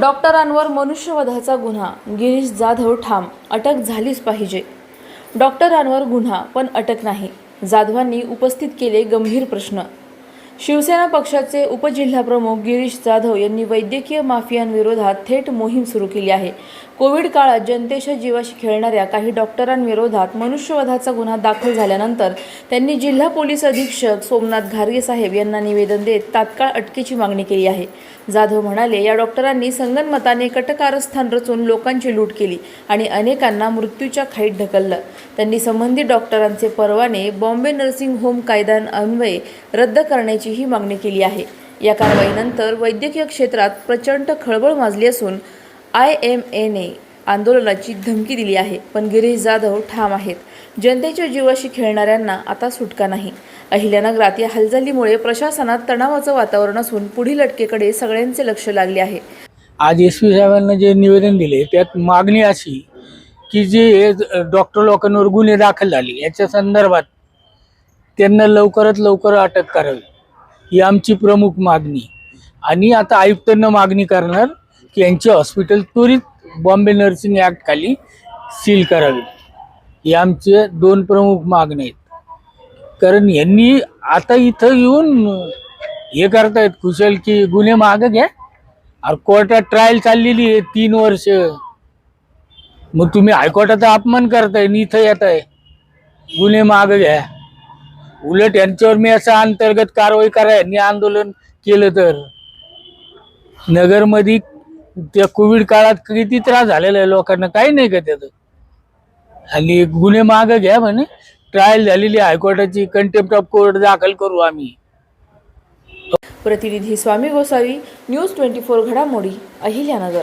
डॉक्टरांवर मनुष्यवधाचा गुन्हा. गिरीश जाधव ठाम अटक झालीच पाहिजे. डॉक्टरांवर गुन्हा पण अटक नाही. जाधवांनी उपस्थित केले गंभीर प्रश्न. शिवसेना पक्षाचे उपजिल्हाप्रमुख गिरीश जाधव यांनी वैद्यकीय माफियांविरोधात थेट मोहीम सुरू केली आहे. कोविड काळात जनतेच्या जीवाशी खेळणाऱ्या काही डॉक्टरांविरोधात मनुष्यवधाचा गुन्हा दाखल झाल्यानंतर त्यांनी जिल्हा पोलीस अधीक्षक सोमनाथ घारगे साहेब यांना निवेदन देत तात्काळ अटकेची मागणी केली आहे. जाधव म्हणाले या डॉक्टरांनी संगनमताने कटकारस्थान रचून लोकांची लूट केली आणि अनेकांना मृत्यूच्या खाईत ढकललं. त्यांनी संबंधित डॉक्टरांचे परवाने बॉम्बे नर्सिंग होम कायद्यान्वये रद्द करण्याची करण्याचीही मागणी केली आहे. या कारवाईनंतर वैद्यकीय क्षेत्रात प्रचंड खळबळ माजली असून आय एम एने आंदोलनाची धमकी दिली आहे. पण गिरीश जाधव ठाम आहेत. जनतेच्या जीवाशी खेळणाऱ्यांना आता सुटका नाही. अहिल्यानगरात या हालचालीमुळे प्रशासनात तणावाचं वातावरण असून पुढील अटकेकडे सगळ्यांचे लक्ष लागले आहे. आज एस पी साहेबांना जे निवेदन दिले त्यात मागणी अशी की जे डॉक्टर लोकांवर गुन्हे दाखल झाले याच्या संदर्भात त्यांना लवकरात लवकर अटक करावी. ही आमची प्रमुख मागणी. आणि आता आयुक्तांना मागणी करणार की यांचे हॉस्पिटल त्वरित बॉम्बे नर्सिंग ॲक्ट खाली सील करावे. ही आमचे दोन प्रमुख मागण्या आहेत. कारण यांनी आता इथं येऊन हे करतायत कुशल की गुन्हे मागं घ्या. अरे कोर्टात ट्रायल चाललेली आहे तीन वर्ष. मग तुम्ही हायकोर्टाचा अपमान करताय आणि इथं येत आहे गुन्हे माग घ्या. उलट यांच्यावर मी असं अंतर्गत कारवाई करा यांनी आंदोलन केलं तर. नगरमध्ये त्या कोविड काळात किती त्रास झालेला आहे लोकांना काही नाही का त्याचं? आणि गुन्हे माग घ्या म्हणे. ट्रायल झालेली हायकोर्टाची कंटेम्प्ट ऑफ कोर्ट दाखल करू आम्ही. प्रतिनिधी Swami Gosavi news twenty four घडामोडी अहिल्यानगर.